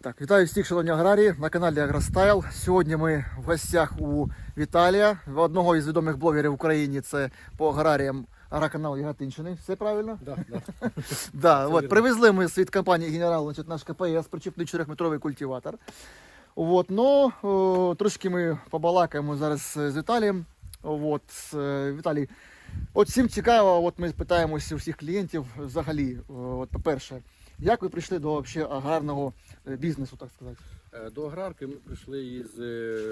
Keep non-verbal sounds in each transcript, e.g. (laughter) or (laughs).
Так, вітаю всіх, шановні аграрії на каналі Агростайл. Сьогодні ми в гостях у Віталія, одного із відомих блогерів в Україні. Це по аграріям агроканал Яготинщини. Все правильно? Да, да. (laughs) Да, от, привезли ми від компанії Генерал значить, наш КПС, причіпний 4-метровий культиватор. От, ну, о, трошки ми побалакаємо зараз з Віталієм. От, е, Віталій, от всім цікаво, от ми питаємося у всіх клієнтів взагалі. От, по-перше, як ви прийшли до вообще аграрного е, бізнесу, так сказати? Е, До аграрки ми прийшли із е,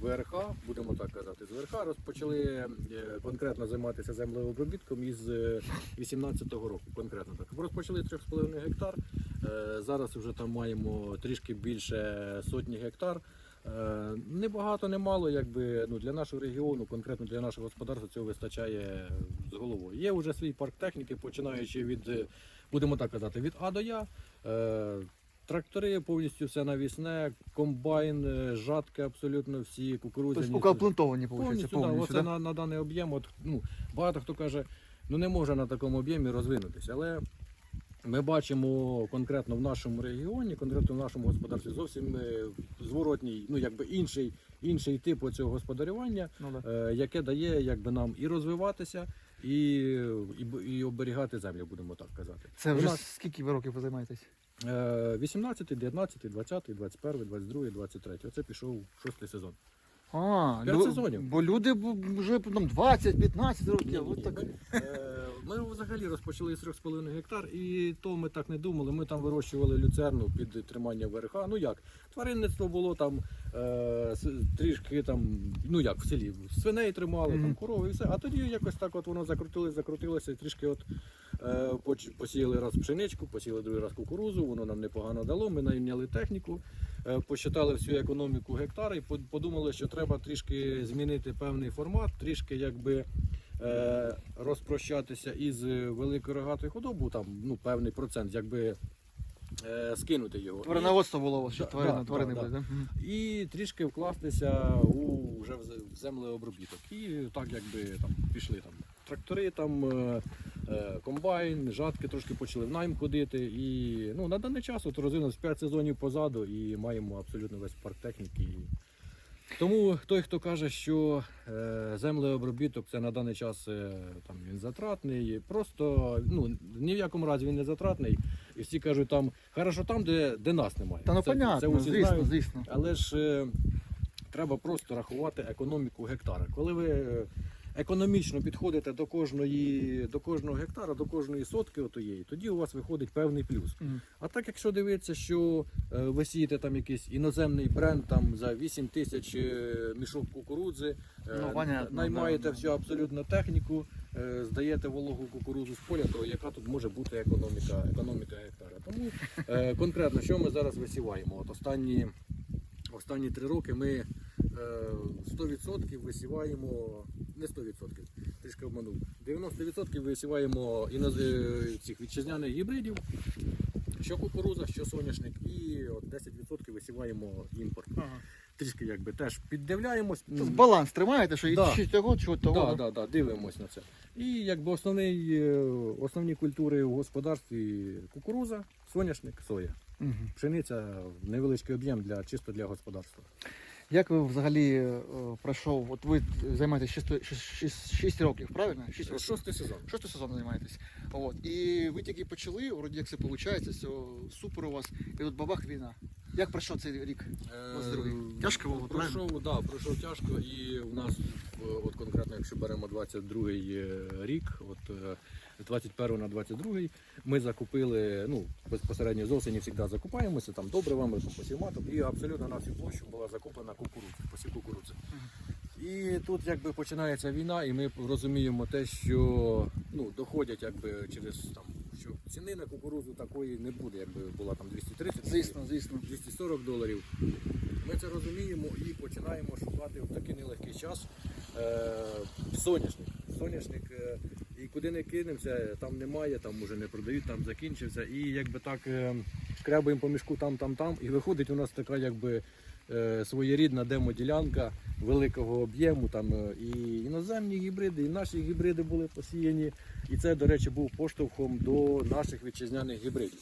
ВРХ, будемо так казати. З ВРХ розпочали конкретно займатися землеобробітком із 18-го року. Конкретно так. Розпочали 3,5 гектар. Зараз вже там маємо трішки більше сотні гектар. Не багато, не мало, якби ну для нашого регіону, конкретно для нашого господарства, цього вистачає з головою. Є вже свій парк техніки, починаючи від, будемо так казати, від А до Я. Е, Трактори повністю все навісне, комбайн, е, жатки абсолютно всі, кукурудзяні. Тобто укомплектовані, виходить, Повністю, повністю, да, да? на, на даний об'єм. От, ну, багато хто каже, ну не може на такому об'ємі розвинутися. Але ми бачимо конкретно в нашому регіоні, конкретно в нашому господарстві зовсім е, зворотній, ну якби інший, інший тип цього господарювання, Ну, да. е, яке дає якби нам і розвиватися, і, і, і оберігати землю, будемо так казати. Це вже нас- скільки ви років ви займаєтесь? Е, 18, 19, 20, 21, 22, 23. Оце пішов шостий сезон. А, П'ять лю- сезонів. бо люди вже там 20-15 років. От так. Ми, е, ми взагалі розпочали з 3,5 гектар, і то ми так не думали. Ми там вирощували люцерну під тримання ВРХ. Ну як, тваринництво було там е, трішки там, ну як в селі, свиней тримали, Мгм. там корови і все. А тоді якось так от воно закрутилось, закрутилося, і трішки от е, посіяли раз пшеничку, посіяли другий раз кукурузу, воно нам непогано дало. Ми найняли техніку, е, посчитали всю економіку гектара і подумали, що треба трішки змінити певний формат, трішки якби. Е, розпрощатися із е, великою рогатою худобою, там ну певний процент, якби е, скинути його. Тваринаводство було що Да, тварини, да, тварини да, були, да? І, трішки вкластися у вже в землеобробіток. І так якби там пішли там трактори, там комбайн, жатки трошки почали в найм ходити. І ну, на даний час от розвинулось 5 сезонів позаду і маємо абсолютно весь парк техніки. Тому той, хто каже, що е, землеобробіток це на даний час е, там він затратний, просто ну ні в якому разі він не затратний. І всі кажуть, там хорошо там, де, де нас немає. Та ну Це- понятно, це усі звісно, знають. звісно. Але ж е, треба просто рахувати економіку гектара. Коли ви економічно підходите до кожної, до кожного гектара, до кожної сотки отоєї, тоді у вас виходить певний плюс. Мгм. А так, якщо дивитися, що е, ви сієте там якийсь іноземний бренд там за 8 тисяч е, мішок кукурудзи, е, Ну, понятно, наймаєте да, всю абсолютно техніку, здаєте вологу кукурудзу з поля, то яка тут може бути економіка, економіка гектара? Тому е, конкретно, що ми зараз висіваємо? От останні, останні три роки ми е, 100% висіваємо, не 100%, трішки обманув, 90% висіваємо іноз... е, цих вітчизняних гібридів, що кукуруза, що соняшник, і от 10% висіваємо імпорт. Ага. Трішки якби теж піддивляємось. Тобто баланс тримаєте, що і Да. чи того, чого того. Так, да, да, дивимось на це. І якби основний, е, основні культури в господарстві кукуруза, соняшник, соя. Мгм. Пшениця невеличкий об'єм для чисто для господарства. Як ви взагалі е, пройшов, от ви займаєтесь 6, років, правильно? 6 років. Шостий сезон. Шостий сезон займаєтесь. От. І ви тільки почали, вроді як все виходить, все супер у вас. І от бабах війна. Як пройшов цей рік? Ось другий. Тяжко було, правильно? пройшов, да, пройшов тяжко, і в нас, е, от конкретно, якщо беремо 22-й е, рік, от е, з 21 на 22 ми закупили, ну, безпосередньо з осені завжди закупаємося, там добривами, там, посівматом, і абсолютно на всю площу була закуплена кукурудза, посів кукурудзи. І тут якби починається війна, і ми розуміємо те, що ну, доходять якби через там, що ціни на кукурудзу такої не буде, якби була там 230 Звісно, звісно. 240 доларів. Ми це розуміємо і починаємо шукати в такий нелегкий час е, соняшник. Соняшник, е, і куди не кинемося, там немає, там уже не продають, там закінчився. І якби так е, шкрябаємо по мішку там, там, там. І виходить у нас така якби е, своєрідна демоділянка великого об'єму. Там е, і іноземні гібриди, і наші гібриди були посіяні. І це, до речі, був поштовхом до наших вітчизняних гібридів.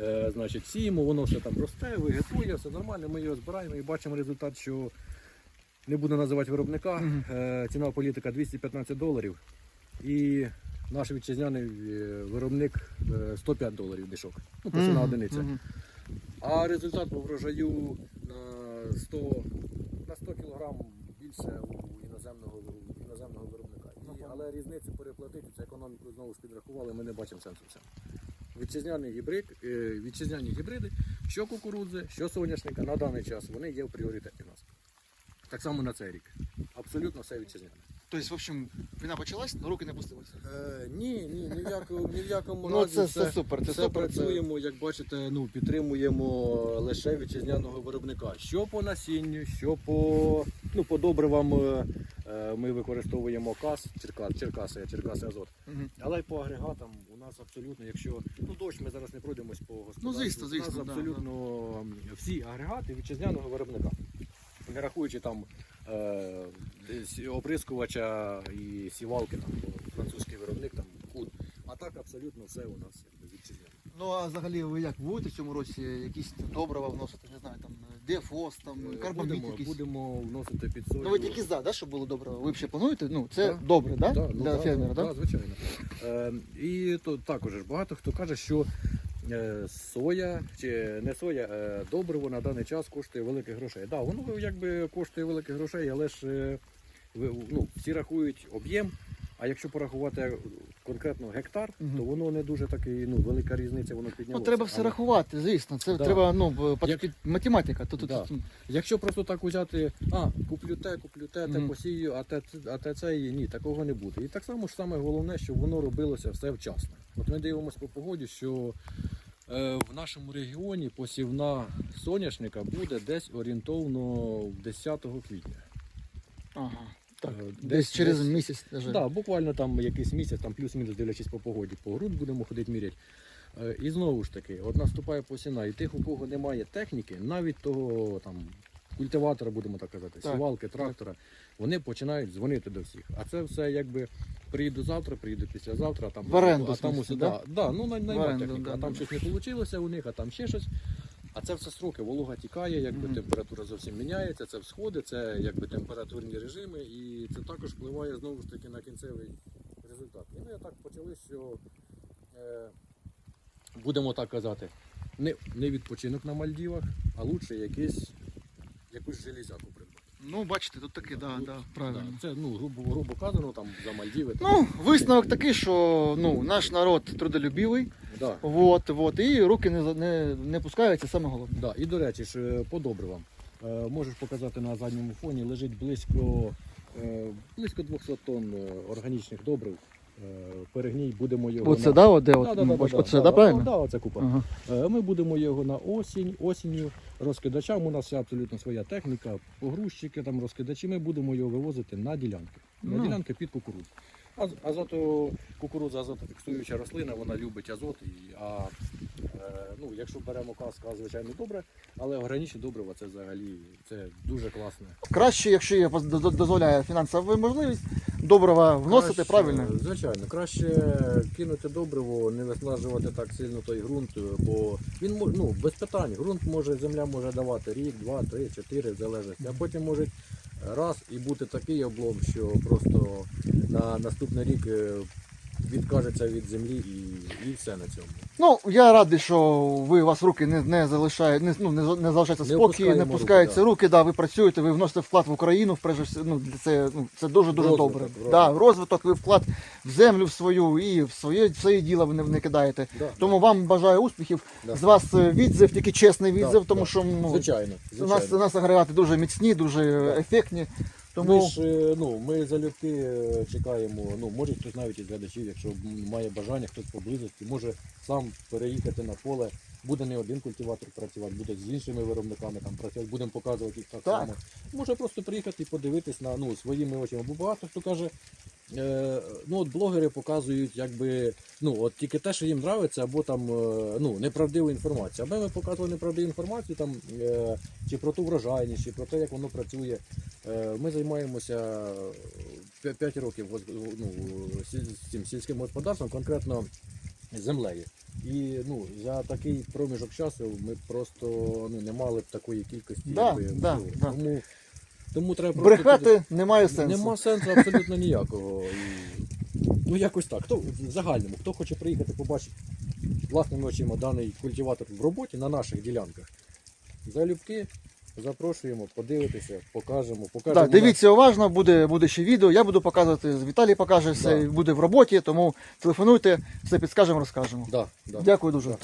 Е, значить, сіємо, воно все там росте, вегетує, все нормально, ми його збираємо і бачимо результат, що не буду називати виробника. Е, ціна політика 215 доларів. І наш вітчизняний е, виробник е, 105 доларів мішок. Ну, по ціна Мгм, одиниця. мгм. А результат по врожаю на 100, на 100 кг більше у іноземного, у іноземного виробника. І, але різницю переплатити, цю економіку знову ж підрахували, ми не бачимо сенсу в цьому. Вітчизняний гібрид, е, вітчизняні гібриди, що кукурудзи, що соняшника на даний час, вони є в пріоритеті у нас. Так само на цей рік. Абсолютно все вітчизняне. Тобто, в общем, війна почалась, але руки не пустилися. Е, ні, ні, ні в якому, ні в якому Ну, разі це, це супер, це все супер. Це... працюємо, як бачите, ну, підтримуємо лише вітчизняного виробника. Що по насінню, що по, ну, по добривам е, е, ми використовуємо КАС, Черкас, Черкаси, Черкаси Азот. Мгм. Але й по агрегатам у нас абсолютно, якщо ну дощ, ми зараз не пройдемось по господарству. Ну, звісно, звісно, У нас да, абсолютно всі агрегати вітчизняного виробника. Не рахуючи там оприскувача і сівалки, там французький виробник, там кут. А так абсолютно все у нас вітчизняне. Ну а взагалі ви як будете в цьому році якісь добрива вносити, не знаю, там дефос, там Е, карбамід будемо, якийсь. будемо вносити під сою. Ну ви тільки за, да, щоб було добре. Ви ще плануєте? Ну це Да. добре, да? Да, ну, Для да, фермера, да, да? звичайно. Е, і то також ж багато хто каже, що е, соя чи не соя, е, добриво на даний час коштує великих грошей. Да, воно якби коштує великих грошей, але ж е, ну, всі рахують об'єм. А якщо порахувати конкретно гектар, Мгм. то воно не дуже такий, ну, велика різниця, воно Ну треба все Але рахувати, звісно. Це Да. треба, ну, під, Як- математика. То тут Да. Якщо просто так взяти, а, куплю те, куплю те, те Мгм. посію, а те, а те це і ні, такого не буде. І так само ж саме головне, щоб воно робилося все вчасно. От ми дивимося по погоді, що е, в нашому регіоні посівна соняшника буде десь орієнтовно 10 квітня. Ага. Так, Десь, десь, через місяць. Так, да, буквально там якийсь місяць, там плюс-мінус дивлячись по погоді, по груд будемо ходити міряти. Е, І знову ж таки, от наступає посіна, і тих, у кого немає техніки, навіть того там культиватора, будемо так казати, Так, сівалки, трактора, вони починають дзвонити до всіх. А це все якби приїду завтра, приїду післязавтра, там В оренду, а там усе, да? да? Ну най- В оренду, техніку, да, а там да. щось не вийшло у них, а там ще щось. А це все сроки, волога тікає, якби Мгм. температура зовсім міняється, це всходи, це якби температурні режими, і це також впливає знову ж таки на кінцевий результат. І ми так почали, що е, будемо так казати, не, не відпочинок на Мальдівах, а лучше якийсь, якусь железяку придбати. Ну, бачите, тут таке, да, да, правильно. Да, це ну, грубо, грубо казано, там за Мальдіви. там, Ну, висновок такий, що ну, наш народ трудолюбивий, да. вот, вот, і руки не, не, не пускаються, саме головне. Да, і до речі ж е, по добривам. Е, Можеш показати на задньому фоні, лежить близько, е, близько 200 тонн органічних добрив. Е, Перегній будемо його Оце, на... да, от, де, от, да, да, да, оце, да, да, да, правильно? Да, оце купа. Ага. Е, Ми будемо його на осінь, осінню розкидачам. У нас є абсолютно своя техніка, погрузчики, там розкидачі. Ми будемо його вивозити на ділянки. На Ну. ділянки під кукурудзу. Азоту, кукурудза азотофіксуюча рослина, вона любить азот. І, а е, ну, якщо беремо каска, звичайно, добре, але органічні добрива це взагалі це дуже класне. Краще, якщо є дозволяє фінансова можливість, добрива вносити, Краще, правильно? Звичайно, краще кинути добриво, не виснажувати так сильно той ґрунт, бо він ну, без питань, ґрунт може, земля може давати рік, два, три, чотири, в залежності. А потім може раз і бути такий облом, що просто на наступний рік е, відкажеться від землі і, і все на цьому. Ну, я радий, що ви у вас руки не, не залишають, не, ну, не, не залишається Не спокій, не руки, пускаються да. руки, да, ви працюєте, ви вносите вклад в Україну, вперше все, ну, це, ну, це дуже-дуже Розвиток, добре. розвиток. Да, розвиток, ви вклад в землю в свою і в своє, в своє діло ви не, не кидаєте. Да, Тому вам бажаю успіхів. Да. З вас е, відзив, тільки чесний відзив, Да, тому да. що ну, звичайно. у звичайно. нас, у нас агрегати дуже міцні, дуже Да. Ефектні. Ми Тому ж е, ну, ми залюбки е, чекаємо. Ну, може хтось навіть із глядачів, якщо має бажання, хтось поблизості, може сам переїхати на поле. Буде не один культиватор працювати, буде з іншими виробниками там працювати, будемо показувати їх так, Так. само. Може просто приїхати і подивитись на ну, своїми очима. Бо багато хто каже, е, ну от блогери показують, якби ну от тільки те, що їм нравиться, або там е, ну, неправдиву інформацію. Аби ми показували неправдиву інформацію там, е, чи про ту врожайність, чи про те, як воно працює. Е, Ми займаємося 5 років ну, цим сільським господарством, конкретно землею. І ну, за такий проміжок часу ми просто ну, не мали б такої кількості. Да, якби, да, всього. да. Тому, тому треба просто немає сенсу. Нема сенсу абсолютно ніякого. І, ну якось так. Хто в загальному, хто хоче приїхати, побачити власними очима даний культиватор в роботі на наших ділянках. Залюбки запрошуємо, подивитися, покажемо. покажемо Так, дивіться уважно, буде, буде ще відео. Я буду показувати, Віталій покаже все, Да. буде в роботі, тому телефонуйте, все підскажемо, розкажемо. Да, да. Дякую дуже. Да.